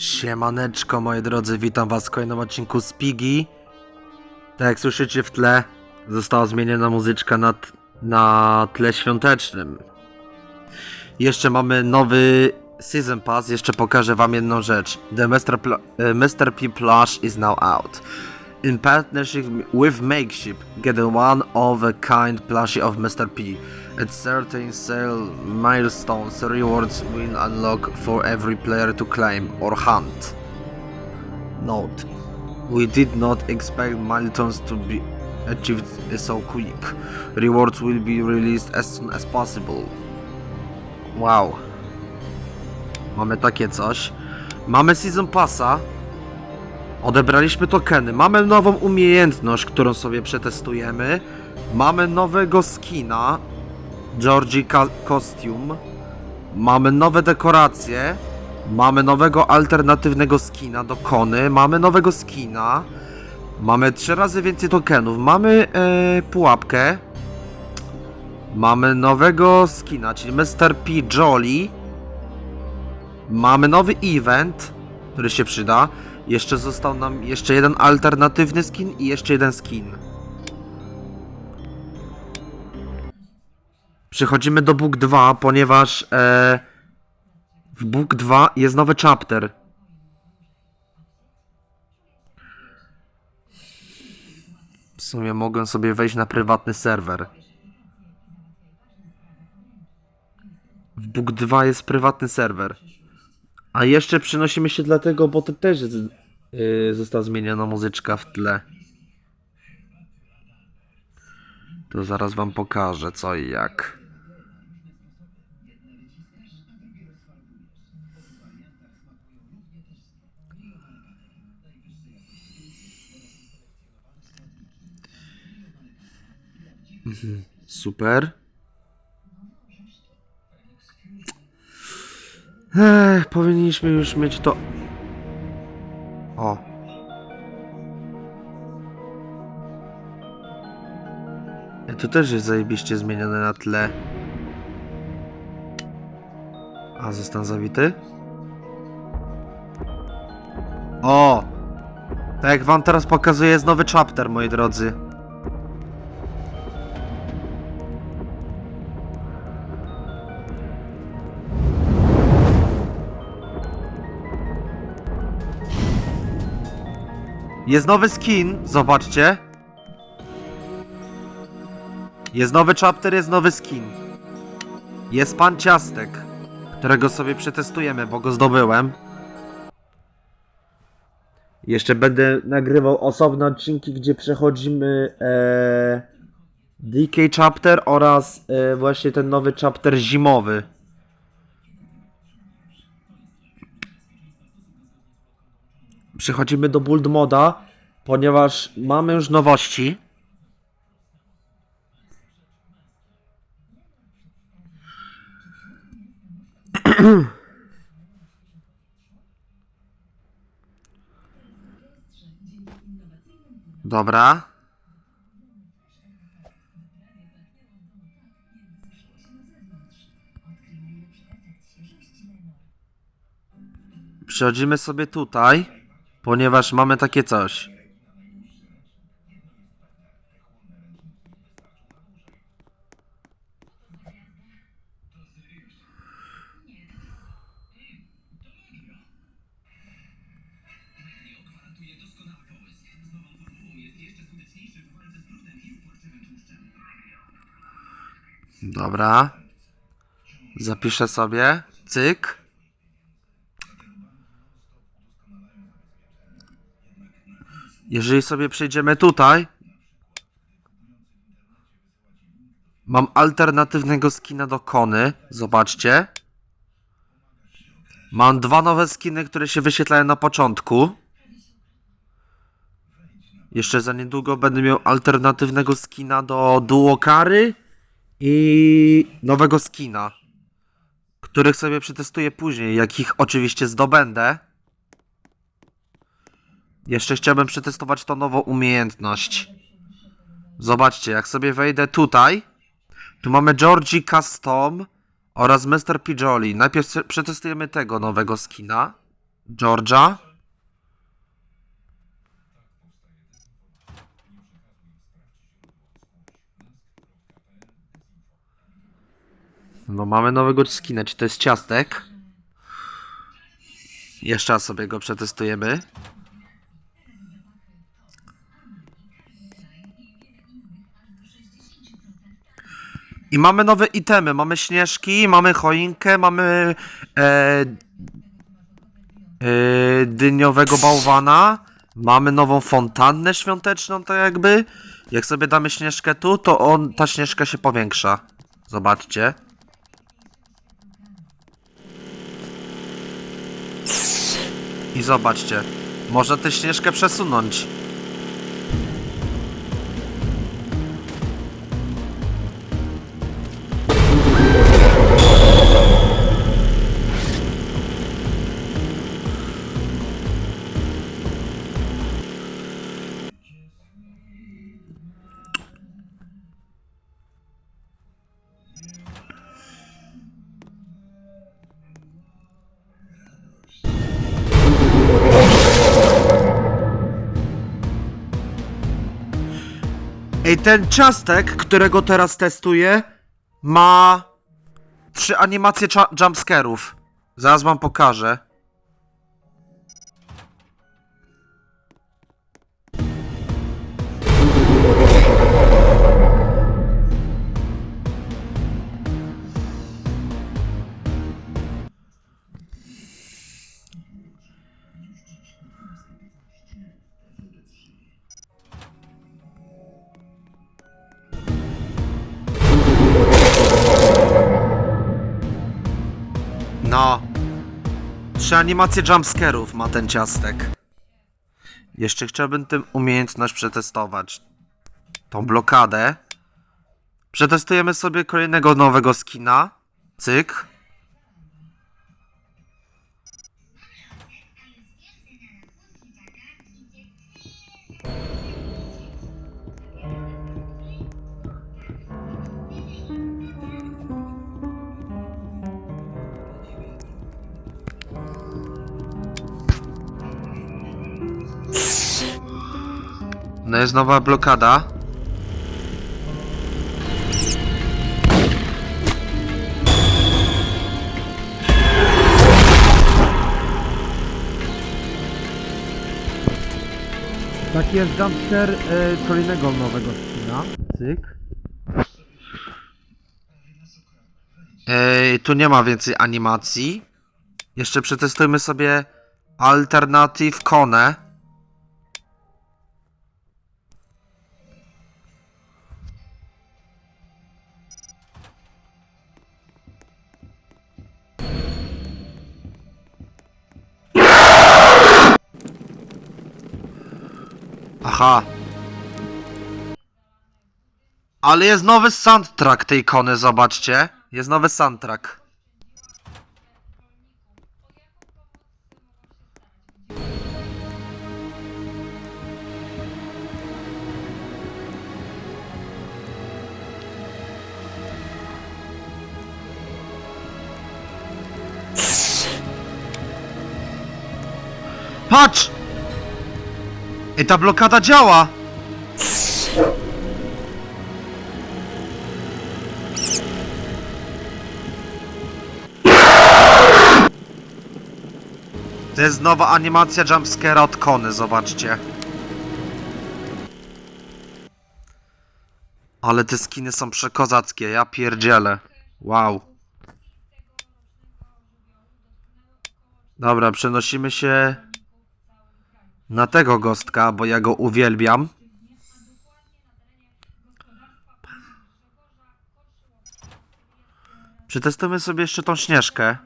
Siemaneczko moi drodzy, witam was w kolejnym odcinku z Pigi. Tak jak słyszycie w tle, została zmieniona muzyczka na, na tle świątecznym. Jeszcze mamy nowy Season Pass, jeszcze pokażę wam jedną rzecz. The Mr. Pl- Mr. P plush is now out. In partnership with Makeshift, get a one of a kind plushie of Mr. P. At certain sale milestones, rewards will unlock for every player to claim or hunt. Note: We did not expect milestones to be achieved so quick. Rewards will be released as soon as possible. Wow. Mamy takie coś. Mamy Season Passa. Odebraliśmy tokeny. Mamy nową umiejętność, którą sobie przetestujemy. Mamy nowego skina. Georgie Costume. Mamy nowe dekoracje. Mamy nowego alternatywnego skina do Kony. Mamy nowego skina. Mamy trzy razy więcej tokenów. Mamy e, pułapkę. Mamy nowego skina, czyli Mr. P. Jolly. Mamy nowy event, który się przyda. Jeszcze został nam jeszcze jeden alternatywny skin i jeszcze jeden skin. Przechodzimy do Book 2, ponieważ e, w Book 2 jest nowy chapter. W sumie mogę sobie wejść na prywatny serwer. W Book 2 jest prywatny serwer. A jeszcze przenosimy się dlatego, bo to też jest, yy, została zmieniona muzyczka w tle. To zaraz wam pokażę co i jak. Super. Ech, powinniśmy już mieć to. O. To też jest zajebiście zmienione na tle. A, został zawity? O! Tak jak wam teraz pokazuję, jest nowy chapter, moi drodzy. Jest nowy skin, zobaczcie. Jest nowy chapter, jest nowy skin. Jest pan ciastek, którego sobie przetestujemy, bo go zdobyłem. Jeszcze będę nagrywał osobne odcinki, gdzie przechodzimy e, DK chapter oraz e, właśnie ten nowy chapter zimowy. Przechodzimy do build moda, ponieważ mamy już nowości. Dobra. Przechodzimy sobie tutaj, ponieważ mamy takie coś. Dobra. Zapiszę sobie. Cyk. Jeżeli sobie przejdziemy tutaj, mam alternatywnego skina do Kony. Zobaczcie. Mam dwa nowe skiny, które się wyświetlają na początku. Jeszcze za niedługo będę miał alternatywnego skina do Duokary i nowego skina, których sobie przetestuję później, jak ich oczywiście zdobędę. Jeszcze chciałbym przetestować tą nową umiejętność. Zobaczcie, jak sobie wejdę tutaj, tu mamy Georgie Custom oraz Mr. Pijoli. Najpierw przetestujemy tego nowego skina Georgia. No mamy nowego skina, czy to jest ciastek? Jeszcze raz sobie go przetestujemy. I mamy nowe itemy, mamy śnieżki, mamy choinkę, mamy e, e, dyniowego bałwana, mamy nową fontannę świąteczną, tak jakby. Jak sobie damy śnieżkę tu, to on, ta śnieżka się powiększa. Zobaczcie. I zobaczcie, można tę śnieżkę przesunąć. Ej, ten ciastek, którego teraz testuję, ma trzy animacje jumpscarów. Zaraz wam pokażę. No. Trzy animacje jumpscarów ma ten ciastek. Jeszcze chciałbym tym umiejętność przetestować. Tą blokadę. Przetestujemy sobie kolejnego nowego skina. Cyk. No jest nowa blokada. Tak jest jumpster e, kolejnego nowego skina. Cyk. Ej, tu nie ma więcej animacji. Jeszcze przetestujmy sobie Alternative Kone. Aha. Ale jest nowy soundtrack tej kony, zobaczcie. Jest nowy soundtrack. Patrz! I ta blokada działa! To jest nowa animacja jumpscare'a od Kony, zobaczcie. Ale te skiny są przekozackie, ja pierdzielę. Wow. Dobra, przenosimy się na tego gostka, bo ja go uwielbiam. Przetestujmy sobie jeszcze tą śnieżkę.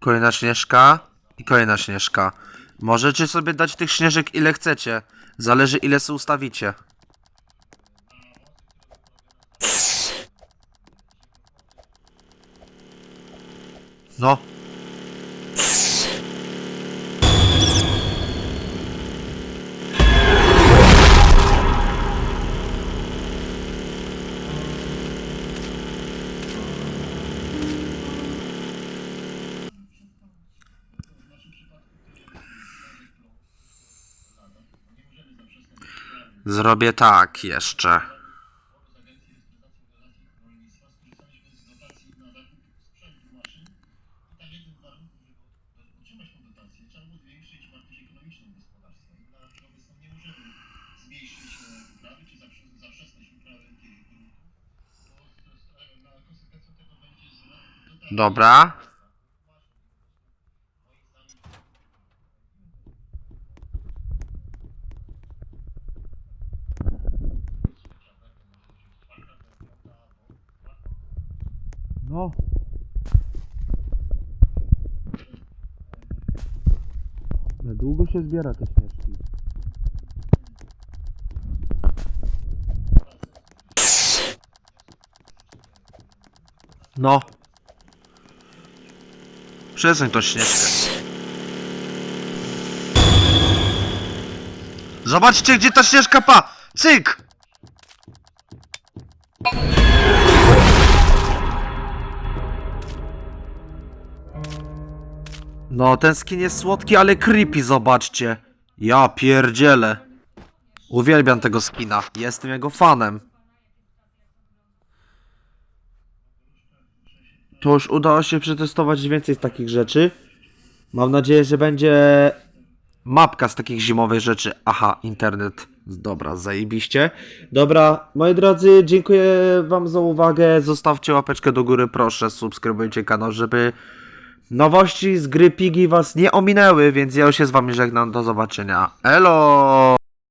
Kolejna śnieżka i kolejna śnieżka. Możecie sobie dać tych śnieżek ile chcecie. Zależy ile sobie ustawicie. No. Zrobię tak jeszcze. Dobra. No. Na długo się zbiera te śnieżki. No. Przesuń tą śnieżkę. Zobaczcie, gdzie ta śnieżka pa! Cyk! No, ten skin jest słodki, ale creepy, zobaczcie. Ja pierdzielę. Uwielbiam tego skina. Jestem jego fanem. To już udało się przetestować więcej takich rzeczy. Mam nadzieję, że będzie mapka z takich zimowych rzeczy. Aha, internet. Dobra, zajebiście. Dobra, moi drodzy, dziękuję wam za uwagę. Zostawcie łapeczkę do góry, proszę, subskrybujcie kanał, żeby nowości z gry Pigi was nie ominęły, więc ja już się z wami żegnam. Do zobaczenia. Elo!